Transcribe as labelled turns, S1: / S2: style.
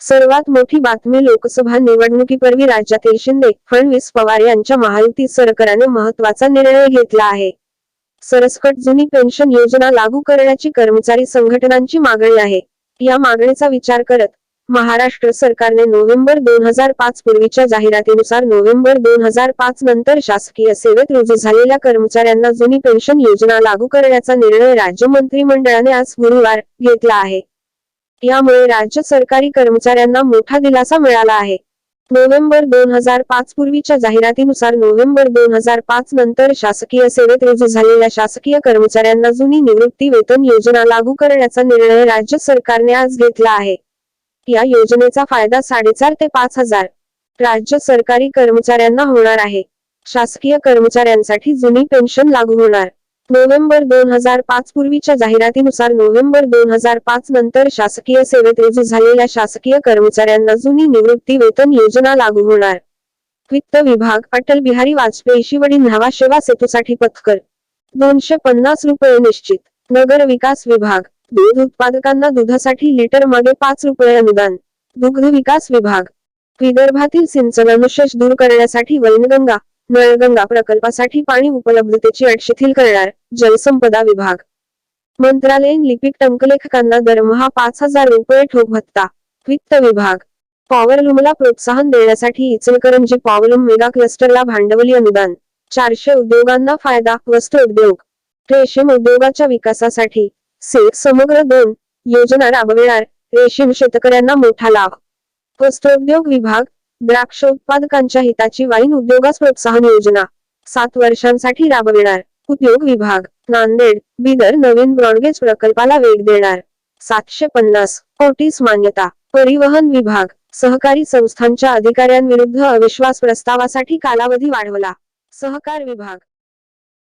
S1: सर्वात मोठी बातमी लोकसभा निवडणुकीपूर्वी राज्यातील शिंदे फडणवीस पवार यांच्या महायुती सरकारने महत्त्वाचा निर्णय घेतला आहे. सरसकट जुनी पेन्शन योजना लागू करण्याची कर्मचारी संघटनांची मागणी आहे. या मागणीचा विचार करत महाराष्ट्र सरकारने नोव्हेंबर दोन हजार पाच पूर्वीच्या जाहिरातीनुसार नोव्हेंबर दोन हजार पाच नंतर शासकीय सेवेत रुजू झालेल्या कर्मचाऱ्यांना जुनी पेन्शन योजना लागू करण्याचा निर्णय राज्य मंत्रिमंडळाने आज गुरुवार घेतला आहे. यामुळे राज्य सरकारी कर्मचाऱ्यांना मोठा दिलासा मिळाला आहे. नोव्हेंबर दोन हजार पाच पूर्वीच्या जाहिरातीनुसार नोव्हेंबर दोन हजार पाच नंतर शासकीय सेवेत रुजू झालेल्या शासकीय कर्मचाऱ्यांना जुनी निवृत्ती वेतन योजना लागू करण्याचा निर्णय राज्य सरकारने आज घेतला आहे. या योजनेचा फायदा साडेचार ते पाच हजार राज्य सरकारी कर्मचाऱ्यांना होणार आहे. शासकीय कर्मचाऱ्यांसाठी जुनी पेन्शन लागू होणार. नोव्हेंबर दोन हजार पाच पूर्वीच्या जाहिरातीनुसार नोव्हेंबर दोन हजार पाच नंतर शासकीय सेवेत रुजू झालेल्या शासकीय कर्मचाऱ्यांना जुनी निवृत्ती वेतन योजना लागू होणार. वित्त विभाग अटल बिहारी वाजपेयी शिवडी न्हावा सेवा सेतूसाठी पथकर. दोनशे पन्नास रुपये निश्चित. नगर विकास विभाग दूध उत्पादकांना दुधासाठी लिटर मागे पाच रुपये अनुदान. दुग्ध विकास विभाग विदर्भातील सिंचन अनुशेष दूर करण्यासाठी वैनगंगा नळगंगा प्रकल्पासाठी पाणी उपलब्धतेची अट शिथिल करणार जलसंपदा विभाग. मंत्रालयीन लिपिक टंकलेखकांना दरमहा पाच हजार रुपये ठोक भत्ता वित्त विभाग. पॉवरलूमला प्रोत्साहन देण्यासाठी इचलकरंजी पॉवरलूम मेगा क्लस्टरला भांडवली अनुदान चारशे उद्योगांना फायदा वस्त्र उद्योग. रेशीम उद्योगाच्या विकासासाठी से समग्र दोन योजना राबविणार रेशीम शेतकऱ्यांना मोठा लाभ. वस्त्रोद्योग विभाग द्राक्ष उत्पादकांच्या हिताची वाईन उद्योगास प्रोत्साहन योजना. सात वर्षांसाठी राबविणार. उद्योग विभाग. नांदेड. बिदर नवीन ब्रॉडगेज प्रकल्पाला वेग देणार. सातशे पन्नास कोटीस मान्यता. परिवहन विभाग. सहकारी संस्थांच्या अधिकाऱ्यांविरुद्ध अविश्वास प्रस्तावासाठी कालावधी वाढवला. सहकार विभाग.